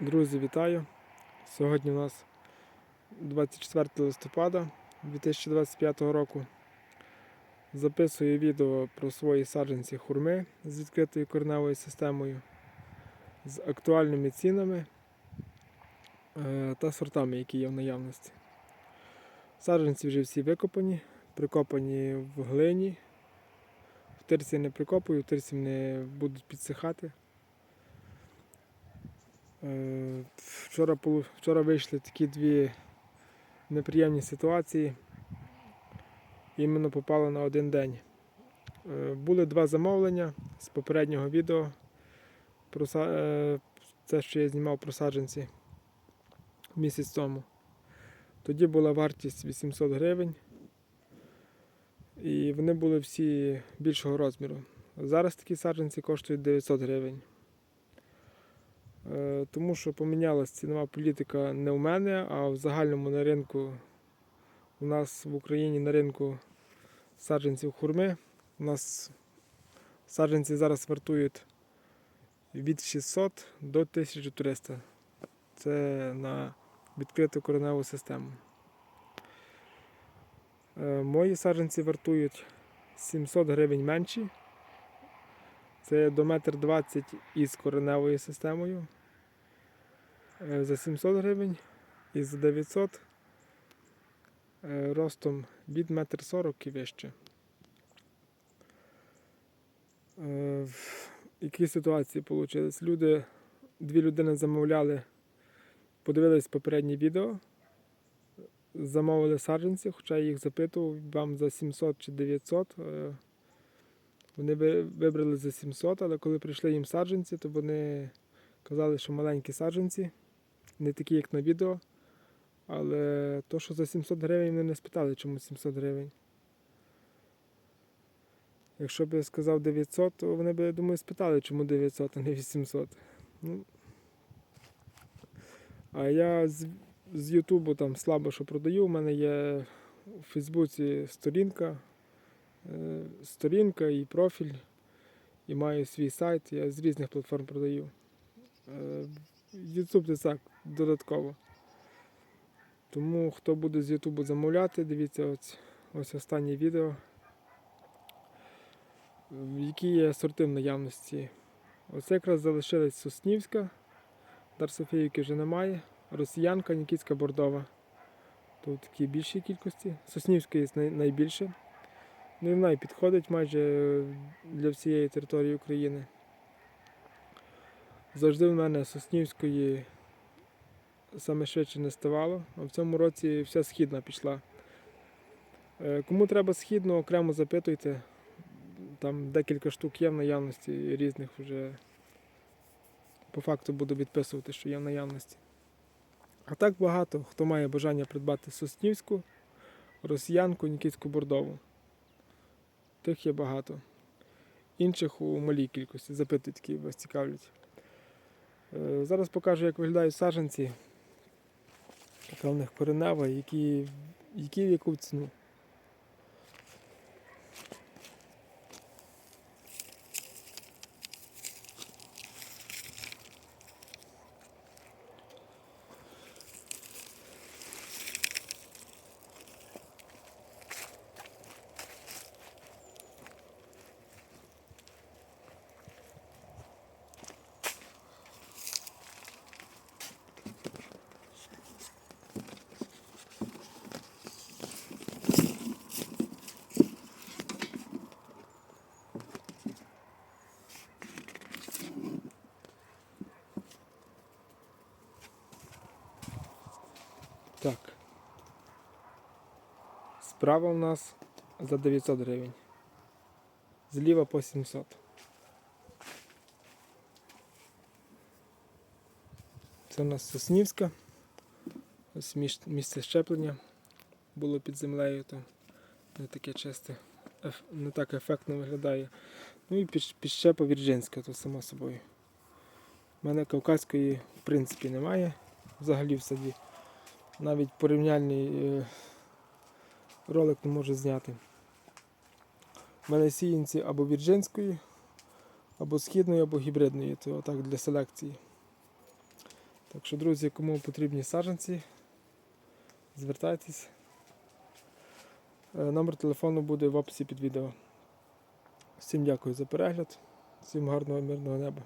Друзі, вітаю! Сьогодні у нас 24 листопада 2025 року. Записую відео про свої саджанці хурми з відкритою кореневою системою, з актуальними цінами е, та сортами, які є в наявності. Саджанці вже всі викопані, прикопані в глині. В тирці не прикопую, в тирці не будуть підсихати. Е, Вчора, вчора вийшли такі дві неприємні ситуації. Іменно попало на один день. Е, Були два замовлення з попереднього відео. Е, Це, що я знімав про саджанці місяць тому. Тоді була вартість 800 гривень. І вони були всі більшого розміру. Зараз такі саджанці коштують 900 гривень. Е, Тому що помінялась цінова політика не у мене, а в загальному на ринку. У нас в Україні на ринку саджанців хурми. У нас саджанці зараз вартують від 600 до 1300. Це на відкриту кореневу систему. Е, Мої саджанці вартують 700 гривень менші. Це до 1,20 м із кореневою системою. Е, За 700 гривень і за 900 е, ростом від 1,40 м і вище. Е, в- ситуації вийшли? Люди, дві людини замовляли, подивились попереднє відео, замовили саджанці, хоча я їх запитував вам за 700 чи 900. Вони ви- вибрали за 700, але коли прийшли їм саджанці, то вони казали, що маленькі саджанці, не такі, як на відео. Але то, що за 700 гривень, вони не спитали, чому 700 гривень. Якщо б я сказав 900, то вони б, я думаю, спитали, чому 900, а не 800. Ну, а я з, з Ютубу там слабо що продаю. У мене є у Фейсбуці сторінка, сторінка і профіль, і маю свій сайт, я з різних платформ продаю. Е, Ютуб це так, додатково. Тому хто буде з Ютубу замовляти, дивіться ось, ось останнє відео. Які є сорти в наявності. Оце якраз залишилась Соснівська, Дарсофіївки вже немає. Росіянка, Нікітська Бордова. Тут такі більші кількості. Соснівська є найбільше. Ну і вона підходить майже для всієї території України. Завжди в мене Соснівської саме швидше не ставало, а в цьому році вся східна пішла. Е, Кому треба східну, окремо запитуйте. Там декілька штук є в наявності різних вже. По факту буду відписувати, що є в наявності. А так багато, хто має бажання придбати Соснівську, росіянку, Нікітську бордову. Тих є багато. Інших у малій кількості. Запитують, які вас цікавлять. Е, Зараз покажу, як виглядають саджанці. Яка в них коренева, які, які в яку ціну. Так. Справа у нас за 900 гривень. Зліва по 700. Це у нас Соснівська. Ось місце щеплення було під землею, то не таке чисте, не так ефектно виглядає. Ну і під- підщепа Вірджинська, то само собою. У мене кавказької в принципі немає взагалі в саді навіть порівняльний е, ролик не можу зняти. У мене сіянці або вірджинської, або східної, або гібридної, то так для селекції. Так що, друзі, кому потрібні саджанці, звертайтесь. Е, Номер телефону буде в описі під відео. Всім дякую за перегляд, всім гарного мирного неба.